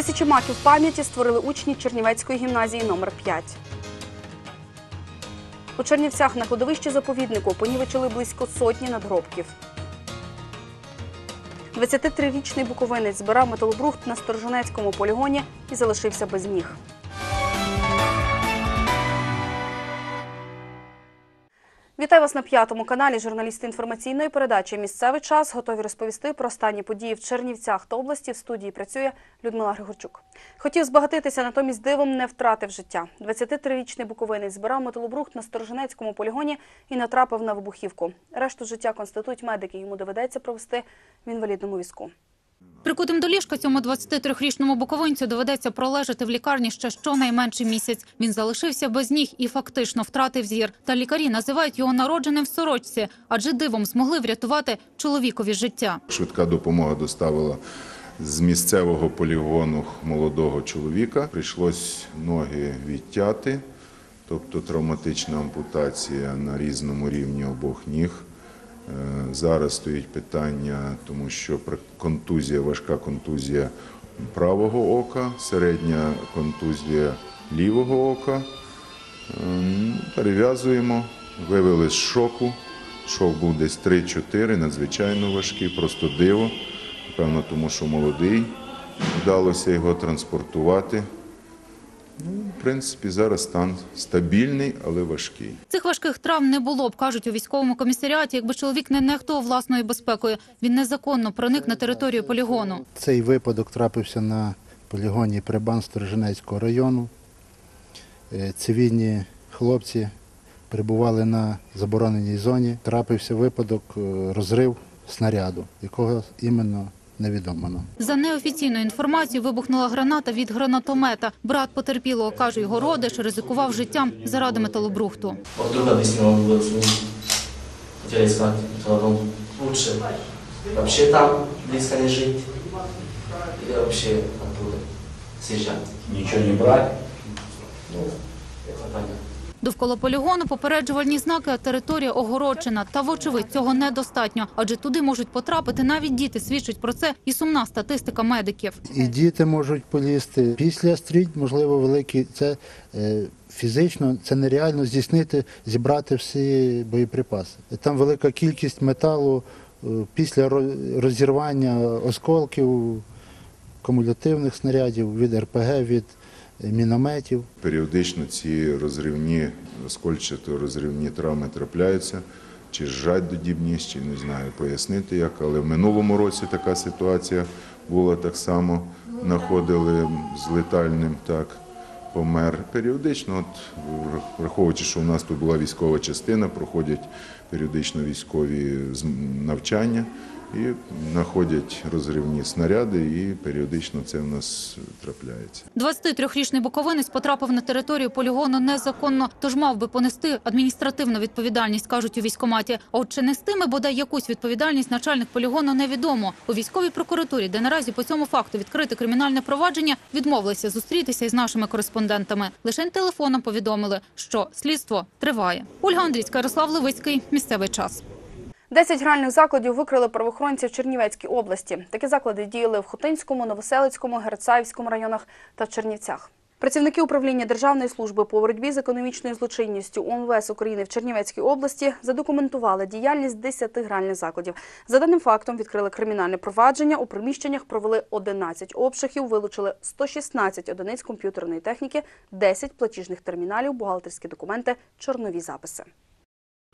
Тисячі маків пам'яті створили учні Чернівецької гімназії номер 5 У Чернівцях на кладовищі заповіднику понівечили близько сотні надгробків. 23-річний буковинець збирав металобрухт на Сторожинецькому полігоні і залишився без ніг. Вітаю вас на п'ятому каналі. Журналісти інформаційної передачі Місцевий час готові розповісти про останні події в Чернівцях та області. В студії працює Людмила Григорчук. Хотів збагатитися, натомість дивом не втратив життя. 23-річний буковинець збирав металобрухт на Сторожинецькому полігоні і натрапив на вибухівку. Решту життя констатують медики. Йому доведеться провести в інвалідному візку. Прикутим до ліжка цьому 23-річному буковинцю доведеться пролежати в лікарні ще щонайменше місяць. Він залишився без ніг і фактично втратив зір. Та лікарі називають його народженим в сорочці, адже дивом змогли врятувати чоловікові життя. Швидка допомога доставила з місцевого полігону молодого чоловіка. Прийшлось ноги відтяти, тобто травматична ампутація на різному рівні обох ніг. Е, Зараз стоїть питання, тому що контузія, важка контузія правого ока, середня контузія лівого ока. Ем, Перев'язуємо, вивели з шоку. Шок був десь 3-4, надзвичайно важкий, просто диво. Напевно, тому що молодий, вдалося його транспортувати. Ну, в принципі, зараз стан стабільний, але важкий. Цих важких травм не було б, кажуть у військовому комісаріаті, якби чоловік не нехтував власною безпекою. Він незаконно проник на територію полігону. Цей випадок трапився на полігоні Прибан Сторожинецького району. Е, Цивільні хлопці перебували на забороненій зоні. Трапився випадок е, розрив снаряду, якого іменно невідомо нам. За неофіційною інформацією, вибухнула граната від гранатомета. Брат потерпілого, каже його родич, ризикував життям заради металобрухту. Вот друг объяснил, он говорил, что хотели искать металлолом. Лучше вообще там близко не жить или вообще оттуда съезжать. Ничего не брать. Ну, это понятно. Довкола полігону попереджувальні знаки, а територія огороджена. Та, вочевидь, цього недостатньо, адже туди можуть потрапити навіть діти. Свідчить про це і сумна статистика медиків. І діти можуть полізти. Після стрільб, можливо, великі. Це е, фізично це нереально здійснити, зібрати всі боєприпаси. Там велика кількість металу е, після розірвання осколків, кумулятивних снарядів від РПГ, від мінометів. Періодично ці розривні, оскольчато розривні травми трапляються, чи жаддодібність, чи не знаю пояснити як, але в минулому році така ситуація була так само, знаходили з летальним так. Помер періодично, от враховуючи, що у нас тут була військова частина, проходять періодично військові навчання і знаходять розривні снаряди, і періодично це в нас трапляється. 23-річний буковинець потрапив на територію полігону незаконно, тож мав би понести адміністративну відповідальність, кажуть у військкоматі. А от чи нестиме бодай якусь відповідальність начальник полігону невідомо. У військовій прокуратурі, де наразі по цьому факту відкрите кримінальне провадження, відмовилися зустрітися із нашими кореспондентами. Лише телефоном повідомили, що слідство триває. Ольга Андрійська, Ярослав Левицький. Місцевий час. Десять гральних закладів викрили правоохоронці в Чернівецькій області. Такі заклади діяли в Хотинському, Новоселицькому, Герцаївському районах та в Чернівцях. Працівники управління Державної служби по боротьбі з економічною злочинністю УМВС України в Чернівецькій області задокументували діяльність 10 гральних закладів. За даним фактом відкрили кримінальне провадження. У приміщеннях провели 11 обшуків, вилучили 116 одиниць комп'ютерної техніки, 10 платіжних терміналів, бухгалтерські документи, чорнові записи.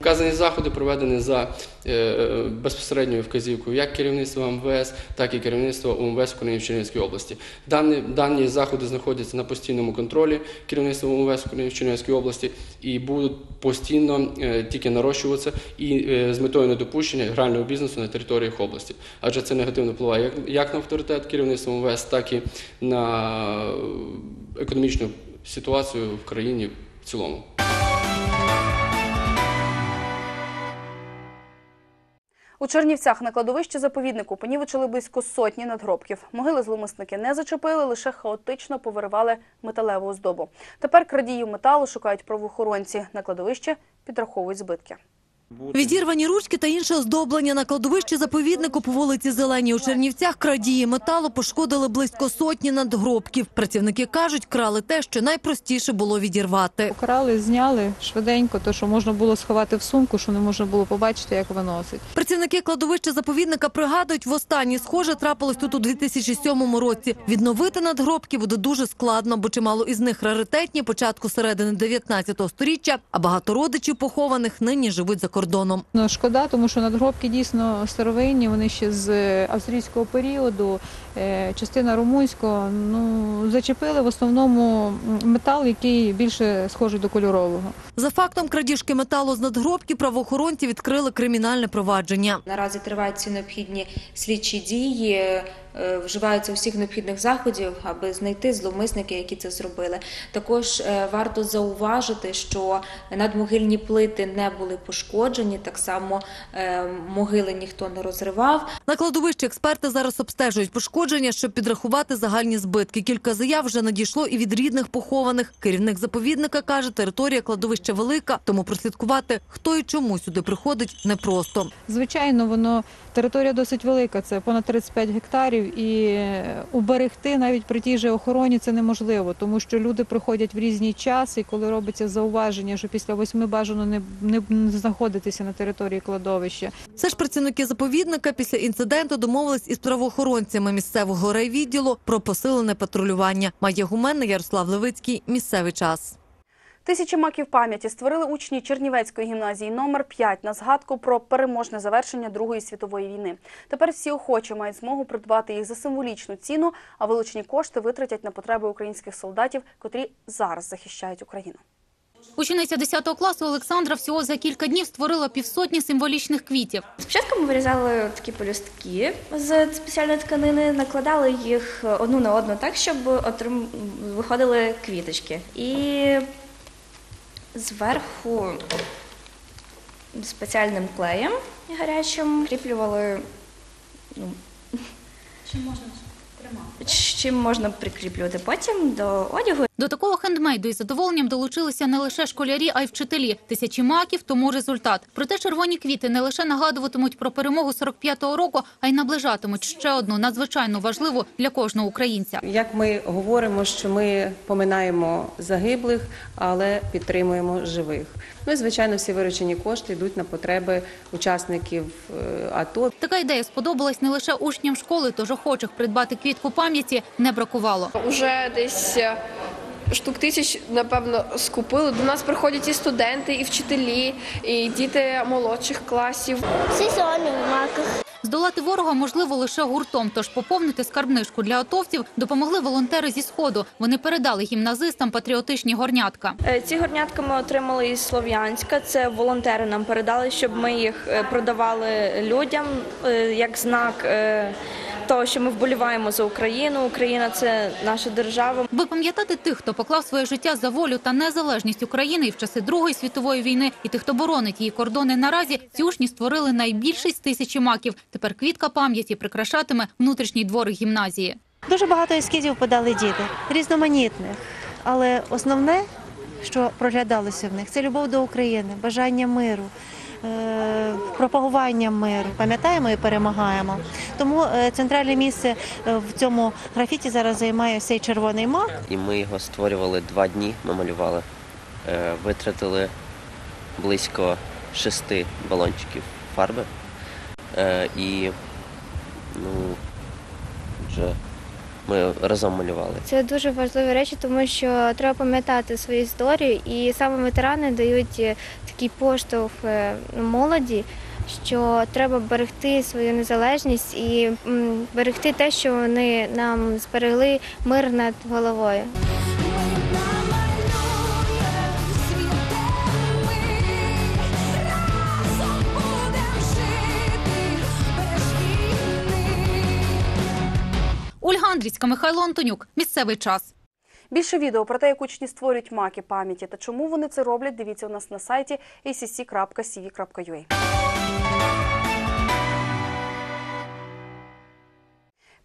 Вказані заходи проведені за е, безпосередньою вказівкою як керівництва МВС, так і керівництва УМВС України в Чернівській області. Дані, дані заходи знаходяться на постійному контролі керівництва УМВС України в Чернівській області і будуть постійно е, тільки нарощуватися і е, з метою недопущення грального бізнесу на територіях області. Адже це негативно впливає як, на авторитет керівництва МВС, так і на е, економічну ситуацію в країні в цілому. У Чернівцях на кладовищі заповіднику понівечили близько сотні надгробків. Могили зломисники не зачепили, лише хаотично повиривали металеву оздобу. Тепер крадіїв металу шукають правоохоронці. На кладовище підраховують збитки. Відірвані ручки та інше оздоблення на кладовищі заповіднику по вулиці Зеленій у Чернівцях крадії металу пошкодили близько сотні надгробків. Працівники кажуть, крали те, що найпростіше було відірвати. Покрали, зняли швиденько, то що можна було сховати в сумку, що не можна було побачити, як виносить. Працівники кладовища заповідника пригадують, востаннє схоже трапилось тут у 2007 році. Відновити надгробки буде дуже складно, бо чимало із них раритетні початку середини 19 сторіччя, а багато родичів похованих нині живуть за кордоном. Ну, шкода, тому що надгробки дійсно старовинні, вони ще з австрійського періоду, е, частина румунського. Ну, зачепили в основному метал, який більше схожий до кольорового. За фактом крадіжки металу з надгробки правоохоронці відкрили кримінальне провадження. Наразі тривають всі необхідні слідчі дії, е, вживаються всіх необхідних заходів, аби знайти зловмисників, які це зробили. Також е, варто зауважити, що надмогильні плити не були пошкоджені, так само е, могили ніхто не розривав. На кладовищі експерти зараз обстежують пошкодження, щоб підрахувати загальні збитки. Кілька заяв вже надійшло і від рідних похованих. Керівник заповідника каже, територія кладовища велика, тому прослідкувати, хто і чому сюди приходить, непросто. Звичайно, воно територія досить велика, це понад 35 гектарів, і е, уберегти навіть при тій же охороні це неможливо, тому що люди приходять в різні часи, і коли робиться зауваження, що після восьми бажано не, не, не знаходитися на території кладовища. Все ж працівники заповідника після інциденту домовились із правоохоронцями місцевого райвідділу про посилене патрулювання. Має гуменний Ярослав Левицький. Місцевий час. Тисячі маків пам'яті створили учні Чернівецької гімназії номер 5 на згадку про переможне завершення Другої світової війни. Тепер всі охочі мають змогу придбати їх за символічну ціну, а вилучені кошти витратять на потреби українських солдатів, котрі зараз захищають Україну. Учениця 10 класу Олександра всього за кілька днів створила півсотні символічних квітів. Спочатку ми вирізали такі полюстки з спеціальної тканини, накладали їх одну на одну так, щоб отрим... виходили квіточки. І зверху спеціальним клеєм гарячим кріплювали. Ну, чим можна Чим можна прикріплювати потім до одягу. До такого хендмейду із задоволенням долучилися не лише школярі, а й вчителі. Тисячі маків – тому результат. Проте червоні квіти не лише нагадуватимуть про перемогу 45-го року, а й наближатимуть ще одну надзвичайно важливу для кожного українця. Як ми говоримо, що ми поминаємо загиблих, але підтримуємо живих. Ну і звичайно, всі виручені кошти йдуть на потреби учасників е, АТО. Така ідея сподобалась не лише учням школи, тож охочих придбати квітку пам'яті не бракувало. Уже десь е, штук тисяч, напевно, скупили. До нас приходять і студенти, і вчителі, і діти молодших класів. Всі сьогодні в маках. Здолати ворога можливо лише гуртом, тож поповнити скарбничку для атовців допомогли волонтери зі Сходу. Вони передали гімназистам патріотичні горнятка. Е, Ці горнятка ми отримали із Слов'янська. Це волонтери нам передали, щоб ми їх е, продавали людям е, як знак того, що ми вболіваємо за Україну. Україна це наша держава. Аби пам'ятати тих, хто поклав своє життя за волю та незалежність України і в часи Другої світової війни, і тих, хто боронить її кордони наразі, ці учні створили найбільший з тисячі маків. Тепер квітка пам'яті прикрашатиме внутрішній дворик гімназії. Дуже багато ескізів подали діти, різноманітних. Але основне, що проглядалося в них, це любов до України, бажання миру, пропагування миру. Пам'ятаємо і перемагаємо. Тому е, центральне місце е, в цьому графіті зараз займає цей червоний мак. І ми його створювали два дні, ми малювали. Е, Витратили близько шести балончиків фарби. Е, І ну, вже ми разом малювали. Це дуже важливі речі, тому що треба пам'ятати свою історію, і саме ветерани дають е, такий поштовх е, молоді, що треба берегти свою незалежність і берегти те, що вони нам зберегли мир над головою. Ольга Андрійська, Михайло Антонюк. Місцевий час. Більше відео про те, як учні створюють маки пам'яті та чому вони це роблять, дивіться у нас на сайті acc.cv.ua.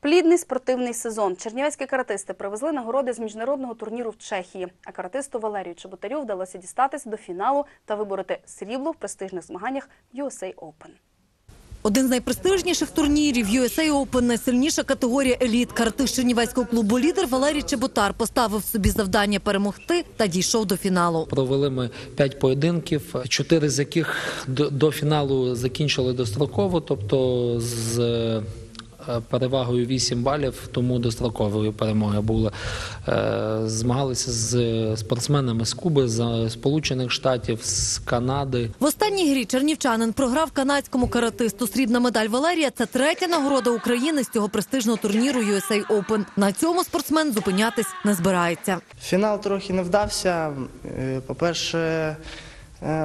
Плідний спортивний сезон. Чернівецькі каратисти привезли нагороди з міжнародного турніру в Чехії. А каратисту Валерію Чеботарю вдалося дістатися до фіналу та вибороти срібло в престижних змаганнях USA Open. Один з найпрестижніших турнірів USA Open, найсильніша категорія еліт. Каратист Чернівецького клубу лідер Валерій Чеботар поставив собі завдання перемогти та дійшов до фіналу. Провели ми п'ять поєдинків, чотири з яких до, до фіналу закінчили достроково, тобто з перевагою 8 балів, тому достроковою перемоги були. Е, Змагалися з спортсменами з Куби, з Сполучених Штатів, з Канади. В останній грі чернівчанин програв канадському каратисту. Срібна медаль Валерія це третя нагорода України з цього престижного турніру USA Open. На цьому спортсмен зупинятись не збирається. Фінал трохи не вдався. Е, По-перше, е,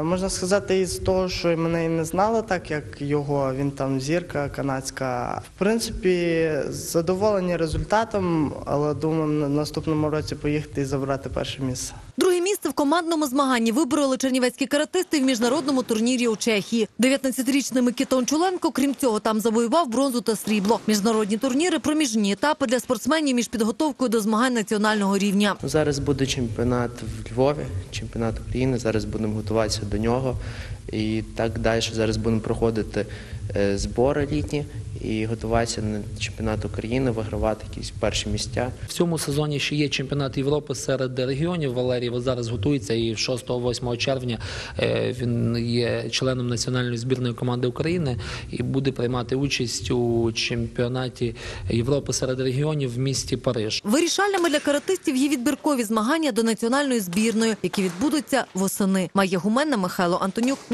можна сказати, із того, що мене і не знали, так як його, він там зірка канадська. В принципі, задоволені результатом, але думаю, на наступному році поїхати і забрати перше місце. Друге місце в командному змаганні вибороли чернівецькі каратисти в міжнародному турнірі у Чехії. 19-річний Микита Ончуленко, крім цього, там завоював бронзу та срібло. Міжнародні турніри проміжні етапи для спортсменів між підготовкою до змагань національного рівня. Зараз буде чемпіонат в Львові, чемпіонат України. Зараз будемо готуватися до нього. І так далі. Зараз будемо проходити е, збори літні і готуватися на чемпіонат України, вигравати якісь перші місця. В цьому сезоні ще є чемпіонат Європи серед регіонів. Валерій зараз готується і 6-8 червня е, він є членом національної збірної команди України і буде приймати участь у чемпіонаті Європи серед регіонів в місті Париж. Вирішальними для каратистів є відбіркові змагання до національної збірної, які відбудуться восени. Має гуменна Михайло Антонюк.